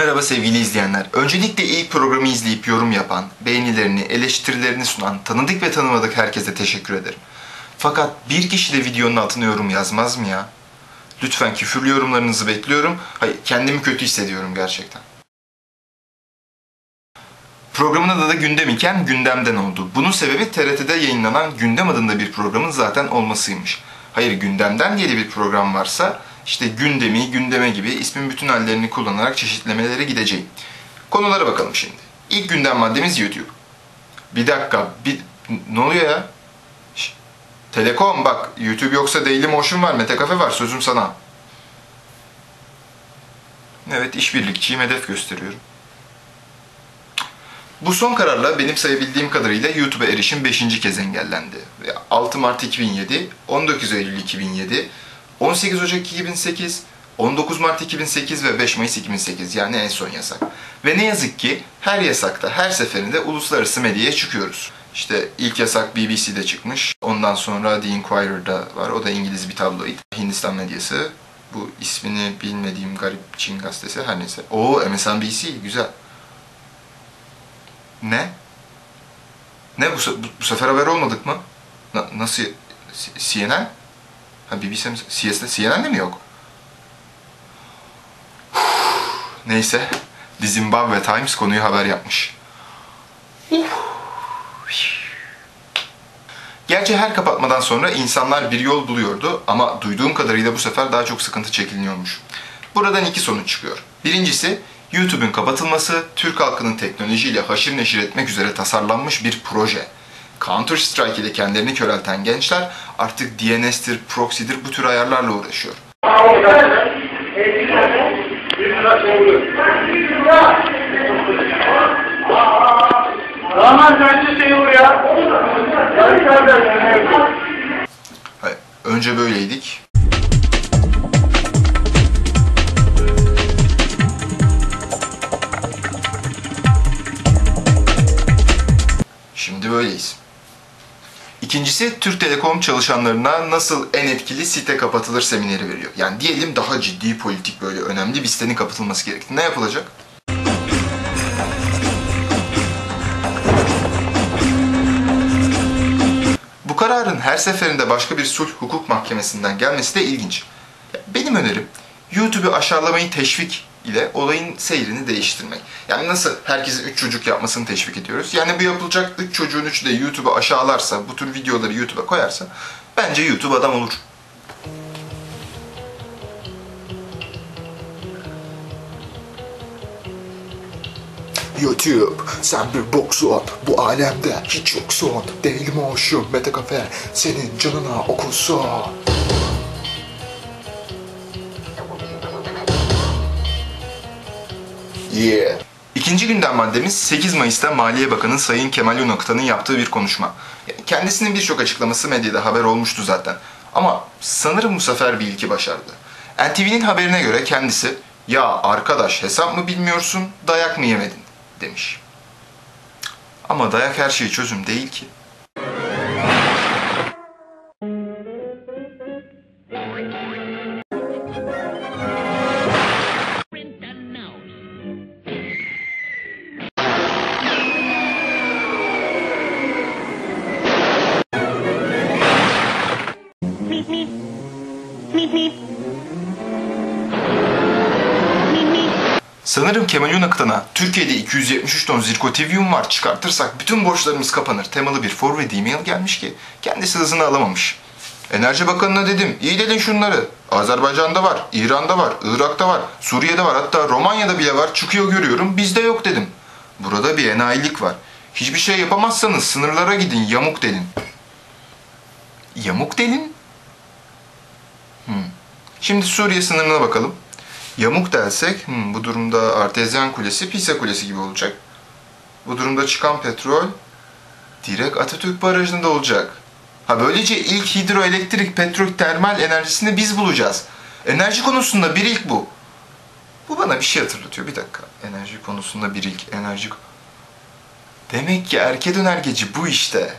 Merhaba sevgili izleyenler. Öncelikle ilk programı izleyip yorum yapan, beğenilerini, eleştirilerini sunan, tanıdık ve tanımadık herkese teşekkür ederim. Fakat bir kişi de videonun altına yorum yazmaz mı ya? Lütfen küfürlü yorumlarınızı bekliyorum. Hayır, kendimi kötü hissediyorum gerçekten. Programın adı da Gündem iken gündemden oldu. Bunun sebebi TRT'de yayınlanan Gündem adında bir programın zaten olmasıymış. Hayır gündemden diye bir program varsa işte gündemi, gündeme gibi ismin bütün hallerini kullanarak çeşitlemelere gideceğim. Konulara bakalım şimdi. İlk gündem maddemiz YouTube. Bir dakika, bir... Ne oluyor ya? Şş, Telekom bak, YouTube yoksa Dailymotion var, Metakafe var, sözüm sana. Evet, işbirlikçiyim, hedef gösteriyorum. Bu son kararla benim sayabildiğim kadarıyla YouTube'a erişim 5. kez engellendi. 6 Mart 2007, 19 Eylül 2007, 18 Ocak 2008, 19 Mart 2008 ve 5 Mayıs 2008 yani en son yasak. Ve ne yazık ki her yasakta her seferinde uluslararası medyaya çıkıyoruz. İşte ilk yasak BBC'de çıkmış. Ondan sonra The Inquirer'da var. O da İngiliz bir tabloid. Hindistan medyası. Bu ismini bilmediğim garip Çin gazetesi her neyse. Oo MSNBC güzel. Ne? Ne bu, bu, bu sefer haber olmadık mı? Na, nasıl? CNN? Ha BBC mi? CS, CNN'de mi yok? Neyse. The Zimbabwe Times konuyu haber yapmış. Gerçi her kapatmadan sonra insanlar bir yol buluyordu ama duyduğum kadarıyla bu sefer daha çok sıkıntı çekiliniyormuş. Buradan iki sonuç çıkıyor. Birincisi YouTube'un kapatılması Türk halkının teknolojiyle haşır neşir etmek üzere tasarlanmış bir proje. Counter Strike ile kendilerini körelten gençler artık DNS'tir, proxy'dir bu tür ayarlarla uğraşıyor. Hayır, Önce böyleydik. İkincisi Türk Telekom çalışanlarına nasıl en etkili site kapatılır semineri veriyor. Yani diyelim daha ciddi politik böyle önemli bir sitenin kapatılması gerekti. Ne yapılacak? Bu kararın her seferinde başka bir sulh hukuk mahkemesinden gelmesi de ilginç. Benim önerim YouTube'u aşağılamayı teşvik ile olayın seyrini değiştirmek. Yani nasıl herkesin 3 çocuk yapmasını teşvik ediyoruz. Yani bu yapılacak 3 çocuğun 3'ü de YouTube'u aşağılarsa, bu tür videoları YouTube'a koyarsa bence YouTube adam olur. YouTube, sen bir boksun. Bu alemde hiç yoksun. Dailymotion, Metakafe senin canına okusun. Yeah. İkinci gündem maddemiz 8 Mayıs'ta Maliye Bakanı Sayın Kemal Unaktan'ın yaptığı bir konuşma. Yani Kendisinin birçok açıklaması medyada haber olmuştu zaten. Ama sanırım bu sefer bir ilki başardı. NTV'nin haberine göre kendisi ya arkadaş hesap mı bilmiyorsun dayak mı yemedin demiş. Ama dayak her şey çözüm değil ki. Sanırım Kemal Unaktan'a Türkiye'de 273 ton zirkotivyum var çıkartırsak bütün borçlarımız kapanır temalı bir forward e-mail gelmiş ki kendisi hızını alamamış. Enerji Bakanı'na dedim iyi dedin şunları. Azerbaycan'da var, İran'da var, Irak'ta var, Suriye'de var hatta Romanya'da bile var çıkıyor görüyorum bizde yok dedim. Burada bir enayilik var. Hiçbir şey yapamazsanız sınırlara gidin yamuk delin. Yamuk delin? Şimdi Suriye sınırına bakalım. Yamuk dersek hmm, bu durumda Artezyan Kulesi Pisa Kulesi gibi olacak. Bu durumda çıkan petrol direkt Atatürk Barajı'nda olacak. Ha böylece ilk hidroelektrik petrol termal enerjisini biz bulacağız. Enerji konusunda bir ilk bu. Bu bana bir şey hatırlatıyor. Bir dakika. Enerji konusunda bir ilk. Enerji... Demek ki erke dönergeci bu işte.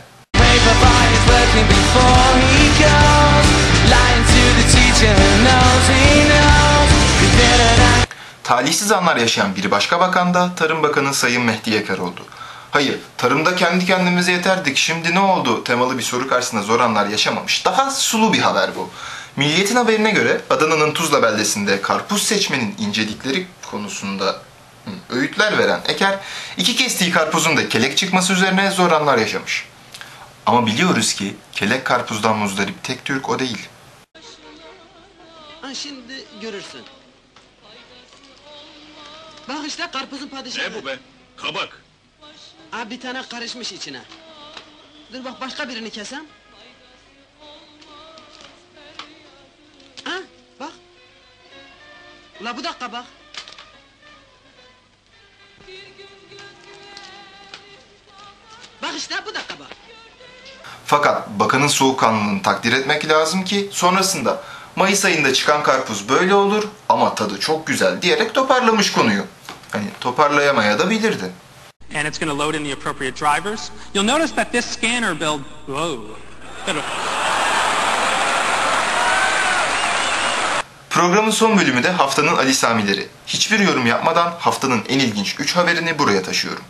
Talihsiz anlar yaşayan bir başka bakan da Tarım Bakanı Sayın Mehdi Yeker oldu. Hayır, tarımda kendi kendimize yeterdik. Şimdi ne oldu? Temalı bir soru karşısında zor anlar yaşamamış. Daha sulu bir haber bu. Milliyetin haberine göre Adana'nın Tuzla beldesinde karpuz seçmenin incelikleri konusunda öğütler veren Eker, iki kestiği karpuzun da kelek çıkması üzerine zor anlar yaşamış. Ama biliyoruz ki kelek karpuzdan muzdarip tek Türk o değil. Şimdi görürsün. Bak işte karpuzun padişahı. Ne bu be? Kabak. Ha bir tane karışmış içine. Dur bak başka birini kesem. Ha bak. La bu da kabak. Bak işte bu da kabak. Fakat bakanın soğukkanlılığını takdir etmek lazım ki sonrasında Mayıs ayında çıkan karpuz böyle olur ama tadı çok güzel diyerek toparlamış konuyu. Hani toparlayamaya da bilirdi. and it's going to load in the appropriate drivers. You'll notice that this scanner build, whoa, Programın son bölümü de haftanın Ali Samileri. Hiçbir yorum yapmadan haftanın en ilginç 3 haberini buraya taşıyorum.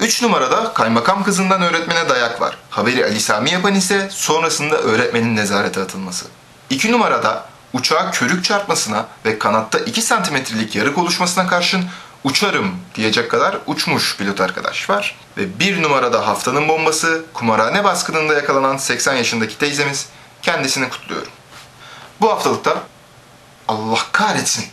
3 numarada kaymakam kızından öğretmene dayak var. Haberi Ali Sami yapan ise sonrasında öğretmenin nezarete atılması. 2 numarada uçağa körük çarpmasına ve kanatta 2 santimetrelik yarık oluşmasına karşın uçarım diyecek kadar uçmuş pilot arkadaş var. Ve bir numarada haftanın bombası kumarhane baskınında yakalanan 80 yaşındaki teyzemiz kendisini kutluyorum. Bu haftalıkta Allah kahretsin